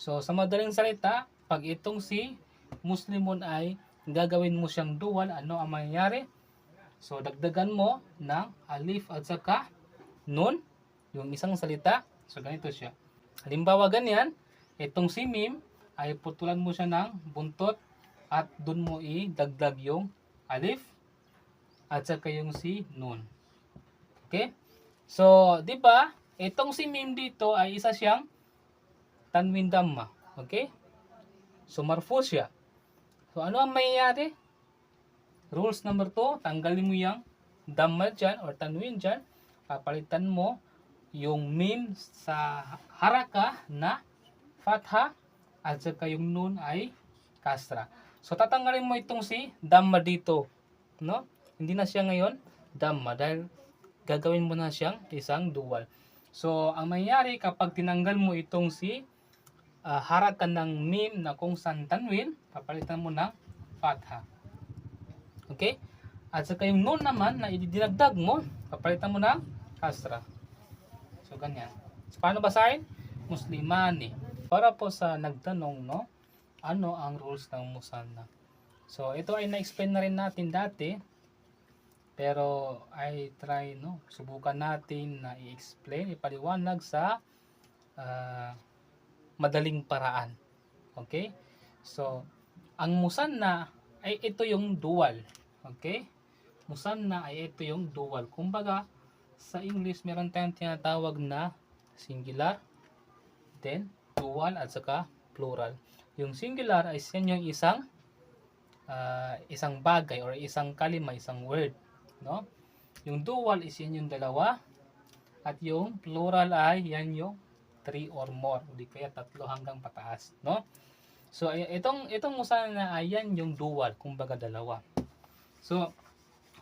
So, sa madaling salita, pag itong si Muslimun ay gagawin mo siyang dual, ano ang mangyayari? So, dagdagan mo ng alif at saka nun, yung isang salita. So, ganito siya. Halimbawa ganyan, itong si mim ay putulan mo siya ng buntot at dun mo idagdag yung alif at saka yung si nun. Okay? So, di ba? Itong si mim dito ay isa siyang tanwin damma. Okay? So, marfu siya. So, ano ang mayayari? Rules number 2, tanggalin mo yung damma dyan or tanwin dyan. Papalitan mo yung mim sa haraka na fatha at saka yung nun ay kasra. So, tatanggalin mo itong si damma dito. No? Hindi na siya ngayon damma dahil gagawin mo na siyang isang dual. So, ang mangyayari kapag tinanggal mo itong si ah, harakan ng mim na kung saan tanwin, papalitan mo ng fatha. Okay? At saka yung nun naman na idinagdag mo, papalitan mo ng kasra. So, ganyan. So, paano basahin? Muslimani. Para po sa nagtanong, no? Ano ang rules ng musanna? So, ito ay na-explain na rin natin dati. Pero, I try, no? Subukan natin na i-explain, ipaliwanag sa ah, madaling paraan. Okay? So, ang musanna ay ito yung dual. Okay? Musanna ay ito yung dual. Kumbaga, sa English, meron tayong tinatawag na singular, then dual, at saka plural. Yung singular ay yan yung isang ah, isang bagay or isang kalima, isang word. No? Yung dual is yan yung dalawa. At yung plural ay yan yung three or more. Hindi kaya tatlo hanggang pataas. No? So, itong, itong musana ay yan yung dual. Kumbaga dalawa. So,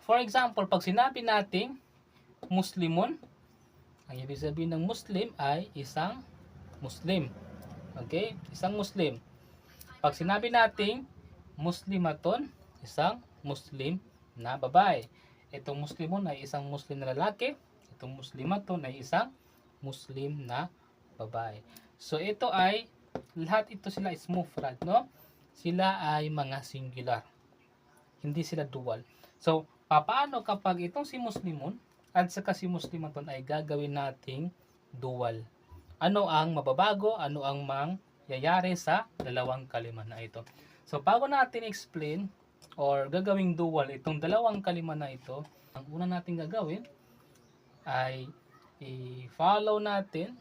for example, pag sinabi nating Muslimun, ang ibig sabihin ng Muslim ay isang Muslim. Okay? Isang Muslim. Pag sinabi nating Muslimaton, isang Muslim na babae. Itong Muslimun ay isang Muslim na lalaki. Itong Muslimaton ay isang Muslim na babae. So ito ay lahat ito sila is mufrad, no? Sila ay mga singular. Hindi sila dual. So, paano kapag itong si Muslimun at saka si Muslimaton ay gagawin nating dual? Ano ang mababago? Ano ang mangyayari sa dalawang kalima na ito? So, bago natin explain or gagawing dual itong dalawang kalima na ito, ang una natin gagawin ay i-follow natin,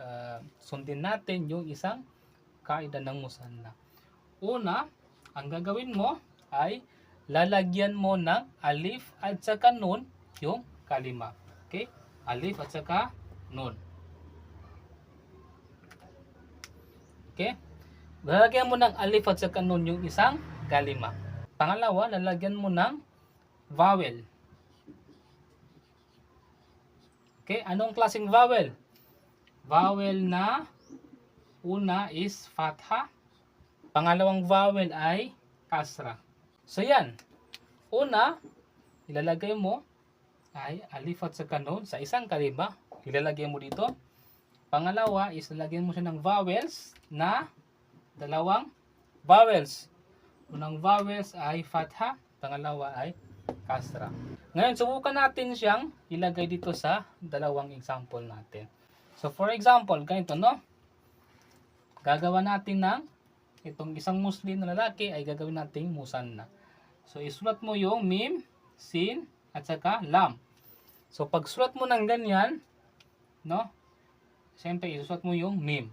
uh, sundin natin yung isang kaida ng musanna. Una, ang gagawin mo ay lalagyan mo ng alif at saka nun yung kalima. Okay? Alif at saka nun. Okay? Lalagyan mo ng alif at saka nun yung isang kalima. Pangalawa, lalagyan mo ng vowel. Okay, anong klaseng vowel? Vowel na una is fatha. Pangalawang vowel ay kasra. So yan. Una, ilalagay mo ay alif at saka nun sa isang kalima. Ilalagay mo dito. Pangalawa is lalagyan mo siya ng vowels na dalawang vowels. Unang vowels ay fatha, pangalawa ay kasra. Ngayon, subukan natin siyang ilagay dito sa dalawang example natin. So, for example, ganito, no? Gagawa natin ng itong isang Muslim na lalaki ay gagawin nating musanna. So, isulat mo yung mim, sin, at saka lam. So, pag sulat mo ng ganyan, no? Siyempre, isusulat mo yung mim.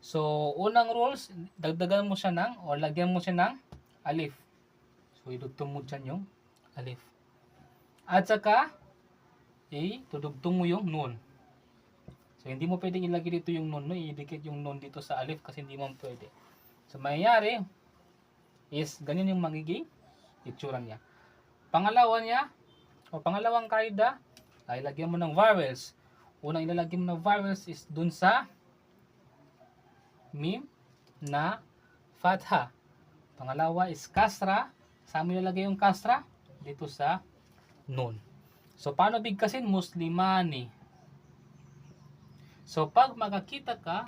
So, unang rules, dagdagan mo siya ng, o lagyan mo siya ng alif. So, idugtong mo dyan yung alif. At saka, eh, tudugtong mo yung nun. So, hindi mo pwedeng ilagay dito yung nun, no? Idikit yung nun dito sa alif kasi hindi mo pwede. So, mayayari is ganyan yung magiging itsura niya. Pangalawa niya, o pangalawang kaida, ay lagyan mo ng vowels. Unang ilalagay mo ng vowels is dun sa mim na fatha. Pangalawa is kasra. Saan mo ilalagay yung kasra? Dito sa nun. So, paano bigkasin? Muslimani. So, pag makakita ka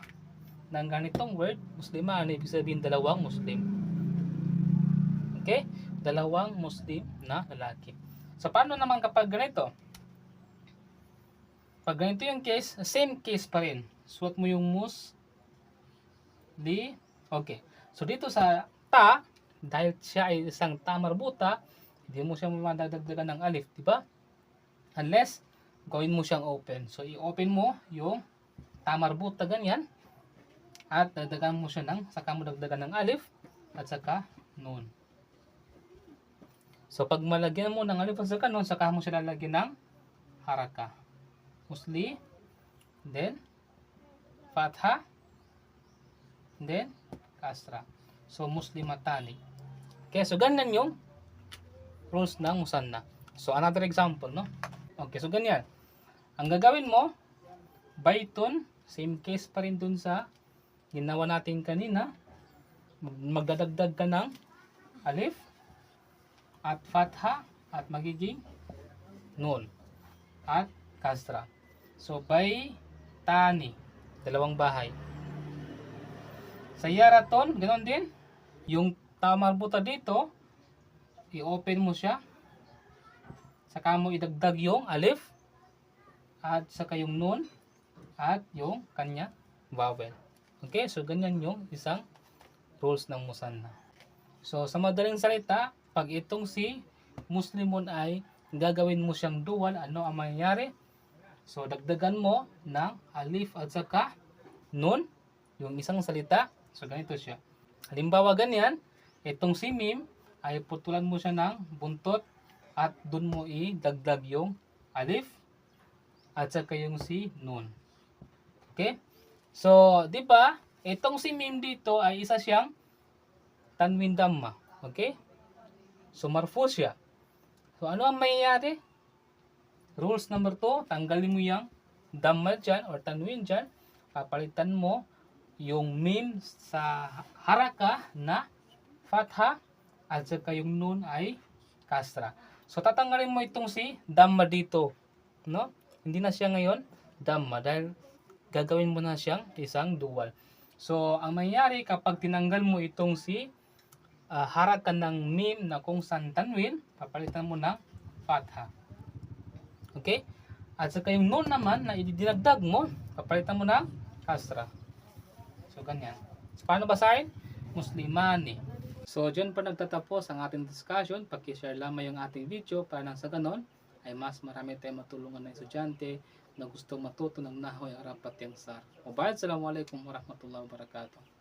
ng ganitong word, Muslimani, ibig sabihin dalawang Muslim. Okay? Dalawang Muslim na lalaki. So, paano naman kapag ganito? Pag ganito yung case, same case pa rin. Suot mo yung mus, li, okay. So, dito sa ta, dahil siya ay isang ta marbuta, hindi mo siya madadagdagan ng alif, di ba? Unless, gawin mo siyang open. So, i-open mo yung ta marbuta ganyan, at dagdagan mo siya ng, saka mo dagdagan ng alif, at saka nun. So, pag malagyan mo ng alif at saka nun, saka mo siya lalagyan ng haraka. Musli, then, fatha, then, kasra. So, muslimatani. Okay, so ganyan yung rules ng musanna. So, another example, no? Okay, so ganyan. Ang gagawin mo, bayton, same case pa rin dun sa ginawa natin kanina. Mag- Magdadagdag ka ng alif, at fatha, at magiging nun, at kasra. So, by tani, dalawang bahay. Sa yaraton, ganoon din. Yung tamarbuta dito, i-open mo siya. Saka mo idagdag yung alif, at saka yung nun, at yung kanya vowel. Okay, so ganyan yung isang rules ng musanna. So, sa madaling salita, pag itong si Muslimun ay gagawin mo siyang dual, ano ang mangyayari? So, dagdagan mo ng alif at saka nun, yung isang salita. So, ganito siya. Halimbawa ganyan, itong si Mim ay putulan mo siya ng buntot at dun mo idagdag yung alif at saka yung si nun. Okay? So, di ba, itong si Mim dito ay isa siyang tanwin damma. Okay? So, marfu siya. So, ano ang mayayari? Rules number 2, tanggalin mo yung damma dyan or tanwin dyan. Papalitan mo yung mim sa haraka na fatha at saka yung nun ay kasra. So, tatanggalin mo itong si damma dito. No? Hindi na siya ngayon damma dahil gagawin mo na siyang isang dual. So, ang mangyayari kapag tinanggal mo itong si ah, haraka ng mim na kung saan tanwin, papalitan mo ng fatha. Okay? At saka yung nun naman na idinagdag mo, papalitan mo ng kasra. So, ganyan. So, paano basahin? Muslimani. So, dyan pa nagtatapos ang ating discussion. Pag-share lamang yung ating video para nang sa ganon ay mas marami tayong matulungan na estudyante na gustong matuto ng Nahoy Arapat Yang Sar. Mubayad, Assalamualaikum warahmatullahi wabarakatuh.